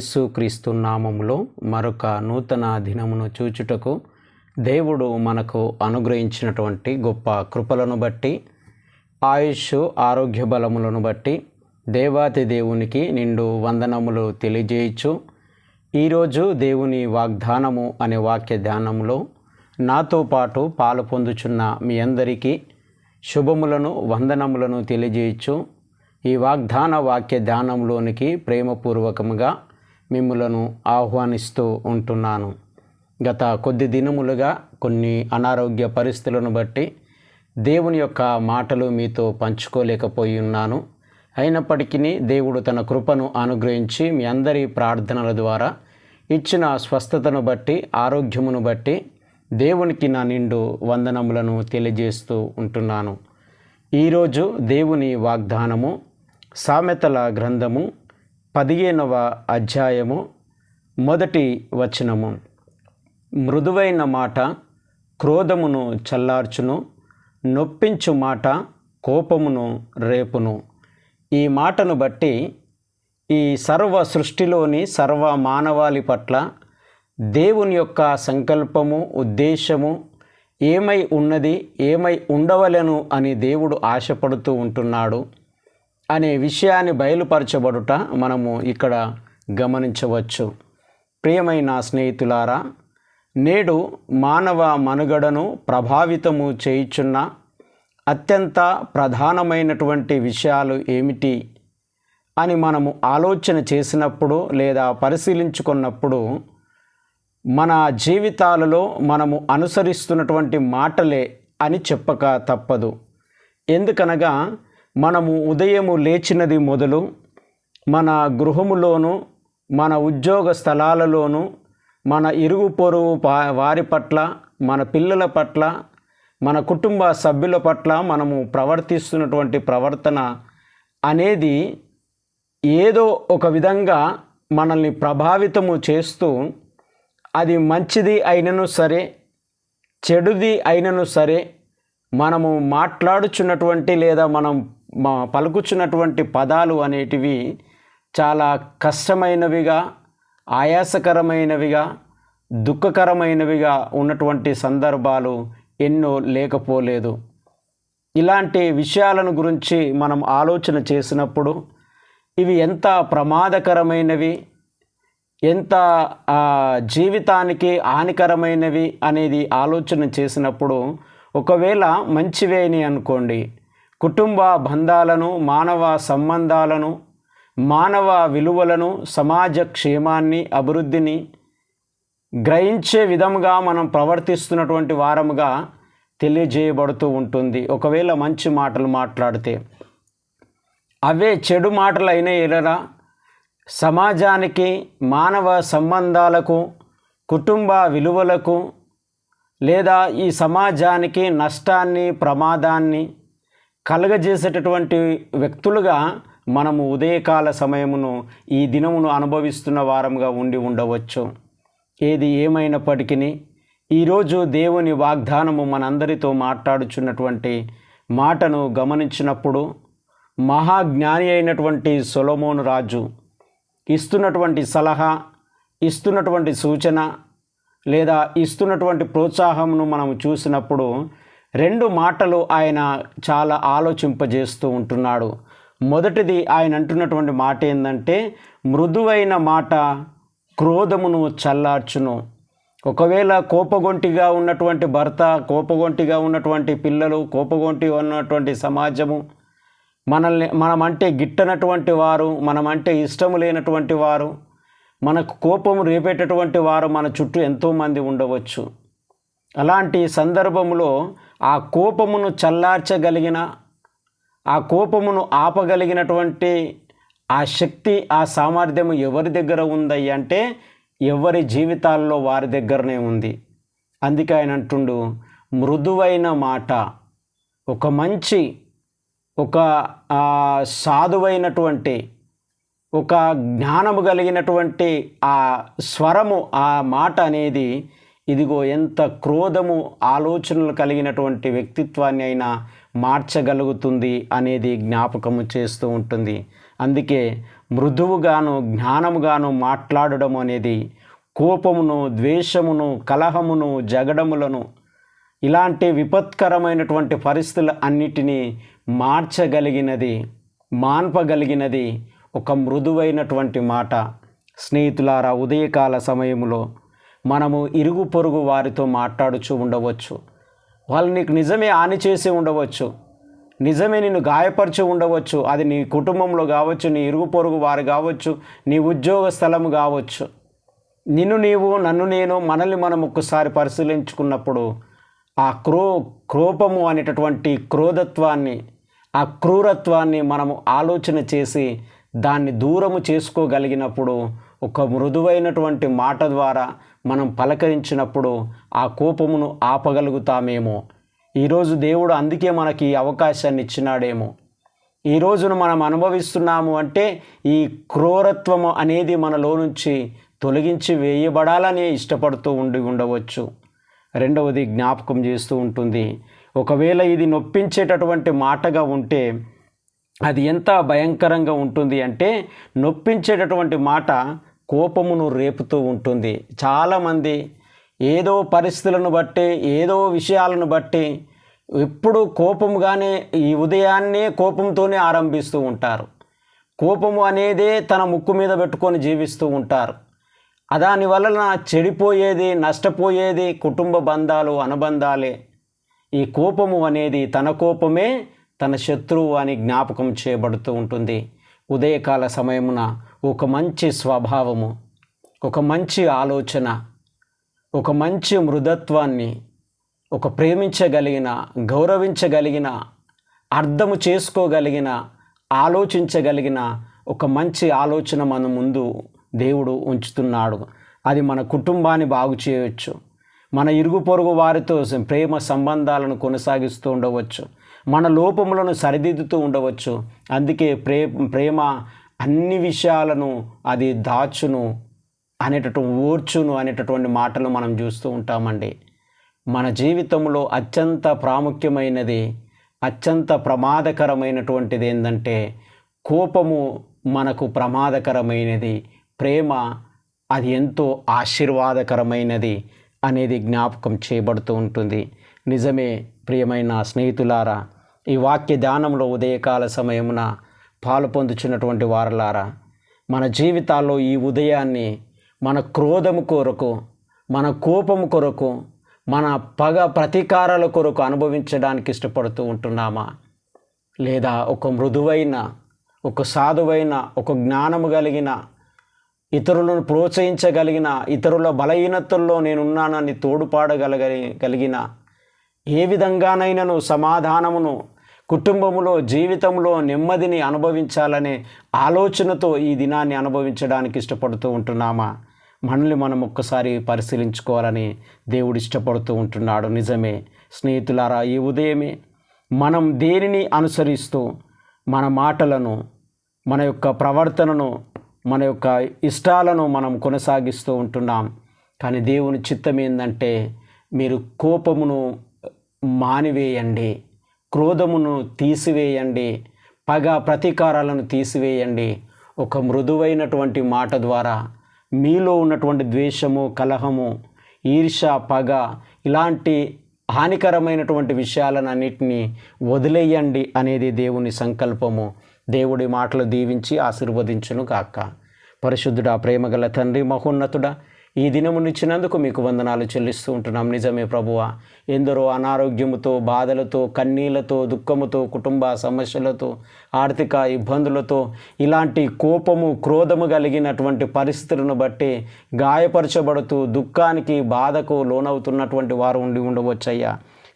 యేసుక్రీస్తు నామములో మరొక నూతన దినమును చూచుటకు దేవుడు మనకు అనుగ్రహించినటువంటి గొప్ప కృపలను బట్టి ఆయుష్ ఆరోగ్య బలములను బట్టి దేవాతి దేవునికి నిండు వందనములు తెలియజేయచ్చు ఈరోజు దేవుని వాగ్దానము అనే వాక్య ధ్యానములో నాతో పాటు పాలు పొందుచున్న మీ అందరికీ శుభములను వందనములను తెలియజేయచ్చు ఈ వాగ్దాన వాక్య ధ్యానంలోనికి ప్రేమపూర్వకముగా మిమ్ములను ఆహ్వానిస్తూ ఉంటున్నాను. గత కొద్ది దినములుగా కొన్ని అనారోగ్య పరిస్థితులను బట్టి దేవుని యొక్క మాటలు మీతో పంచుకోలేకపోయి ఉన్నాను. అయినప్పటికీ దేవుడు తన కృపను అనుగ్రహించి మీ అందరి ప్రార్థనల ద్వారా ఇచ్చిన స్వస్థతను బట్టి ఆరోగ్యమును బట్టి దేవునికి నా నిండు వందనములను తెలియజేస్తూ ఉంటున్నాను. ఈరోజు దేవుని వాగ్దానము సామెతల గ్రంథము పదిహేనవ అధ్యాయము మొదటి వచనము. మృదువైన మాట క్రోధమును చల్లార్చును నొప్పించు మాట కోపమును రేపును. ఈ మాటను బట్టి ఈ సర్వ సృష్టిలోని సర్వ మానవాళి పట్ల దేవుని యొక్క సంకల్పము ఉద్దేశము ఏమై ఉన్నది ఏమై ఉండవలను అని దేవుడు ఆశపడుతూ ఉంటున్నాడు. అనే విషయాన్ని బయలుపరచబడుట మనము ఇక్కడ గమనించవచ్చు. ప్రియమైన స్నేహితులారా నేడు మానవ మనుగడను ప్రభావితము చేయుచున్న అత్యంత ప్రధానమైనటువంటి విషయాలు ఏమిటి అని మనము ఆలోచన చేసినప్పుడు లేదా పరిశీలించుకున్నప్పుడు మన జీవితాలలో మనము అనుసరిస్తున్నటువంటి మాటలే అని చెప్పక తప్పదు. ఎందుకనగా మనము ఉదయము లేచినది మొదలు మన గృహములోను మన ఉద్యోగ స్థలాలలోను మన ఇరుగు పొరుగు వారి పట్ల మన పిల్లల పట్ల మన కుటుంబ సభ్యుల పట్ల మనము ప్రవర్తిస్తున్నటువంటి ప్రవర్తన అనేది ఏదో ఒక విధంగా మనల్ని ప్రభావితము చేస్తూ అది మంచిది అయినను సరే చెడుది అయినను సరే మనము మాట్లాడుచున్నటువంటి లేదా మనం పలుకుచున్నటువంటి పదాలు అనేటివి చాలా కష్టమైనవిగా ఆయాసకరమైనవిగా దుఃఖకరమైనవిగా ఉన్నటువంటి సందర్భాలు ఎన్నో లేకపోలేదు. ఇలాంటి విషయాలను గురించి మనం ఆలోచన చేసినప్పుడు ఇవి ఎంత ప్రమాదకరమైనవి ఎంత జీవితానికి హానికరమైనవి అనేది ఆలోచన చేసినప్పుడు ఒకవేళ మంచివేని అనుకోండి కుటుంబ బంధాలను మానవ సంబంధాలను మానవ విలువలను సమాజ క్షేమాన్ని అభివృద్ధిని గ్రహించే విధముగా మనం ప్రవర్తిస్తున్నటువంటి వారముగా తెలియజేయబడుతూ ఉంటుంది. ఒకవేళ మంచి మాటలు మాట్లాడితే అవే చెడు మాటలు అయినా ఎలరా సమాజానికి మానవ సంబంధాలకు కుటుంబ విలువలకు లేదా ఈ సమాజానికి నష్టాన్ని ప్రమాదాన్ని కలగజేసేటటువంటి వ్యక్తులుగా మనము ఉదయకాల సమయమును ఈ దినమును అనుభవిస్తున్న వారముగా ఉండి ఉండవచ్చు. ఏది ఏమైనప్పటికీ ఈరోజు దేవుని వాగ్దానము మనందరితో మాట్లాడుచున్నటువంటి మాటను గమనించినప్పుడు మహాజ్ఞాని అయినటువంటి సొలమోను రాజు ఇస్తున్నటువంటి సలహా ఇస్తున్నటువంటి సూచన లేదా ఇస్తున్నటువంటి ప్రోత్సాహమును మనం చూసినప్పుడు రెండు మాటలు ఆయన చాలా ఆలోచింపజేస్తూ ఉంటున్నాడు. మొదటిది ఆయన అంటున్నటువంటి మాట ఏంటంటే మృదువైన మాట క్రోధమును చల్లార్చును. ఒకవేళ కోపగొంటిగా ఉన్నటువంటి భర్త కోపగొంటిగా ఉన్నటువంటి పిల్లలు కోపగొంటి ఉన్నటువంటి సమాజము మనల్ని మనమంటే గిట్టనటువంటి వారు మనమంటే ఇష్టము లేనటువంటి వారు మనకు కోపం రేపేటటువంటి వారు మన చుట్టూ ఎంతోమంది ఉండవచ్చు. అలాంటి సందర్భంలో ఆ కోపమును చల్లార్చగలిగిన ఆ కోపమును ఆపగలిగినటువంటి ఆ శక్తి ఆ సామర్థ్యము ఎవరి దగ్గర ఉందయ్య అంటే ఎవరి జీవితాల్లో వారి దగ్గరనే ఉంది. అందుకే ఆయన అంటుండు మృదువైన మాట ఒక మంచి ఒక సాధువైనటువంటి ఒక జ్ఞానము కలిగినటువంటి ఆ స్వరము ఆ మాట అనేది ఇదిగో ఎంత క్రోధము ఆలోచనలు కలిగినటువంటి వ్యక్తిత్వాన్ని అయినా మార్చగలుగుతుంది అనేది జ్ఞాపకము చేస్తూ ఉంటుంది. అందుకే మృదువుగాను జ్ఞానముగాను మాట్లాడడం అనేది కోపమును ద్వేషమును కలహమును జగడములను ఇలాంటి విపత్కరమైనటువంటి పరిస్థితులు అన్నిటినీ మార్చగలిగినది మాన్పగలిగినది ఒక మృదువైనటువంటి మాట. స్నేహితులారా ఉదయకాల సమయంలో మనము ఇరుగు పొరుగు వారితో మాట్లాడుచూ ఉండవచ్చు. వాళ్ళు నీకు నిజమే హాని చేసి ఉండవచ్చు. నిజమే నిన్ను గాయపరిచి ఉండవచ్చు. అది నీ కుటుంబంలో కావచ్చు నీ ఇరుగు పొరుగు వారు కావచ్చు నీ ఉద్యోగ స్థలము కావచ్చు. నిన్ను నీవు నన్ను నేను మనల్ని మనం ఒక్కసారి పరిశీలించుకున్నప్పుడు ఆ క్రో క్రోపము అనేటటువంటి క్రోధత్వాన్ని ఆ క్రూరత్వాన్ని మనము ఆలోచన చేసి దాన్ని దూరము చేసుకోగలిగినప్పుడు ఒక మృదువైనటువంటి మాట ద్వారా మనం పలకరించినప్పుడు ఆ కోపమును ఆపగలుగుతామేమో. ఈరోజు దేవుడు అందుకే మనకి ఈ అవకాశాన్ని ఇచ్చినాడేమో. ఈ రోజును మనం అనుభవిస్తున్నాము అంటే ఈ క్రూరత్వము అనేది మనలో నుంచి తొలగించి వేయబడాలని ఇష్టపడుతూ ఉండి ఉండవచ్చు. రెండవది జ్ఞాపకం చేస్తూ ఉంటుంది. ఒకవేళ ఇది నొప్పించేటటువంటి మాటగా ఉంటే అది ఎంత భయంకరంగా ఉంటుంది అంటే నొప్పించేటటువంటి మాట కోపమును రేపుతూ ఉంటుంది. చాలామంది ఏదో పరిస్థితులను బట్టి ఏదో విషయాలను బట్టి ఎప్పుడు కోపముగానే ఈ ఉదయాన్నే కోపంతోనే ఆరంభిస్తూ ఉంటారు. కోపము అనేదే తన ముక్కు మీద పెట్టుకొని జీవిస్తూ ఉంటారు. దాని వలన చెడిపోయేది నష్టపోయేది కుటుంబ బంధాలు అనుబంధాలే. ఈ కోపము అనేది తన కోపమే తన శత్రువు అని జ్ఞాపకం చేయబడుతూ ఉంటుంది. ఉదయకాల సమయమున ఒక మంచి స్వభావము ఒక మంచి ఆలోచన ఒక మంచి మృదత్వాన్ని ఒక ప్రేమించగలిగిన గౌరవించగలిగిన అర్థము చేసుకోగలిగిన ఆలోచించగలిగిన ఒక మంచి ఆలోచన మన ముందు దేవుడు ఉంచుతున్నాడు. అది మన కుటుంబాన్ని బాగు చేయవచ్చు. మన ఇరుగు పొరుగు వారితో ప్రేమ సంబంధాలను కొనసాగిస్తూ ఉండవచ్చు. మన లోపములను సరిదిద్దుతూ ఉండవచ్చు. అందుకే ప్రే ప్రేమ అన్ని విషయాలను అది దాచును అనేటటువంటి ఓర్చును అనేటటువంటి మాటలు మనం చూస్తూ ఉంటామండి. మన జీవితంలో అత్యంత ప్రాముఖ్యమైనది అత్యంత ప్రమాదకరమైనటువంటిది ఏంటంటే కోపము మనకు ప్రమాదకరమైనది ప్రేమ అది ఎంతో ఆశీర్వాదకరమైనది అనేది జ్ఞాపకం చేయబడుతూ ఉంటుంది. నిజమే ప్రియమైన స్నేహితులారా ఈ వాక్య ధ్యానంలో ఉదయకాల సమయమున పాలు పొందుచున్నటువంటి వారలారా మన జీవితాల్లో ఈ ఉదయాన్ని మన క్రోధము కొరకు మన కోపము కొరకు మన పగ ప్రతీకారాల కొరకు అనుభవించడానికి ఇష్టపడుతూ ఉంటున్నామా? లేదా ఒక మృదువైన ఒక సాధువైన ఒక జ్ఞానము కలిగిన ఇతరులను ప్రోత్సహించగలిగిన ఇతరుల బలహీనతల్లో నేనున్నానని తోడుపాడగలగలిగిన కలిగిన ఏ విధంగానైనాను సమాధానమును కుటుంబంలో జీవితంలో నెమ్మదిని అనుభవించాలనే ఆలోచనతో ఈ దినాన్ని అనుభవించడానికి ఇష్టపడుతూ ఉంటున్నామా? మనల్ని మనం ఒక్కసారి పరిశీలించుకోవాలని దేవుడు ఇష్టపడుతూ ఉంటున్నాడు. నిజమే. స్నేహితులారా ఈ ఉదయమే మనం దేనిని అనుసరిస్తూ మన మాటలను మన యొక్క ప్రవర్తనను మన యొక్క ఇష్టాలను మనం కొనసాగిస్తూ ఉంటున్నాం. కానీ దేవుని చిత్తం ఏంటంటే మీరు కోపమును మానివేయండి. క్రోధమును తీసివేయండి పగ ప్రతీకారాలను తీసివేయండి. ఒక మృదువైనటువంటి మాట ద్వారా మీలో ఉన్నటువంటి ద్వేషము కలహము ఈర్ష పగ ఇలాంటి హానికరమైనటువంటి విషయాలను అన్నిటినీ వదిలేయండి అనేది దేవుని సంకల్పము. దేవుడి మాటలు దీవించి ఆశీర్వదించును కాక పరిశుద్ధుడా ప్రేమగల తండ్రి మహోన్నతుడా ఈ దినమునిచ్చినందుకు మీకు వందనాలు చెల్లిస్తూ ఉంటున్నాం. నిజమే ప్రభువ ఎందరో అనారోగ్యముతో బాధలతో కన్నీళ్ళతో దుఃఖముతో కుటుంబ సమస్యలతో ఆర్థిక ఇబ్బందులతో ఇలాంటి కోపము క్రోధము కలిగినటువంటి పరిస్థితులను బట్టి గాయపరచబడుతూ దుఃఖానికి బాధకు లోనవుతున్నటువంటి వారు ఉండి ఉండవచ్చయ్యా.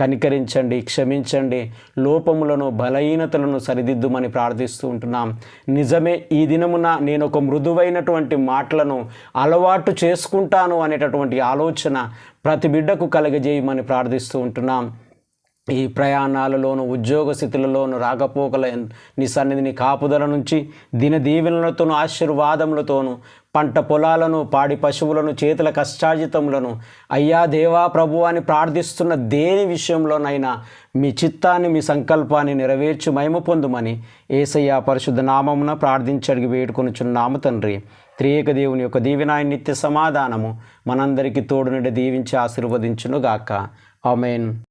కనికరించండి క్షమించండి. లోపములను బలహీనతలను సరిదిద్దుమని ప్రార్థిస్తూ ఉంటున్నాం. నిజమే ఈ దినమున నేను ఒక మృదువైనటువంటి మాటలను అలవాటు చేసుకుంటాను అనేటటువంటి ఆలోచన ప్రతి బిడ్డకు కలగజేయమని ప్రార్థిస్తూ ఉంటున్నాం. ఈ ప్రయాణాలలోను ఉద్యోగ స్థితులలోను రాకపోకల నీ సన్నిధిని కాపుదల నుంచి దినదీవెనలతోనూ ఆశీర్వాదములతోనూ పంట పొలాలను పాడి పశువులను చేతుల కష్టాజితములను అయ్యా దేవా ప్రభు అని ప్రార్థిస్తున్న దేని విషయంలోనైనా మీ చిత్తాన్ని మీ సంకల్పాన్ని నెరవేర్చి మహిమ పొందుమని ఏసయ్య పరిశుద్ధ నామమున ప్రార్థించడికి వేడుకొనుచున్నాము తండ్రి. త్రియేక దేవుని యొక్క దీవినాయ నిత్య సమాధానము మనందరికీ తోడునుండి దీవించి ఆశీర్వదించునుగాక. ఆమెన్.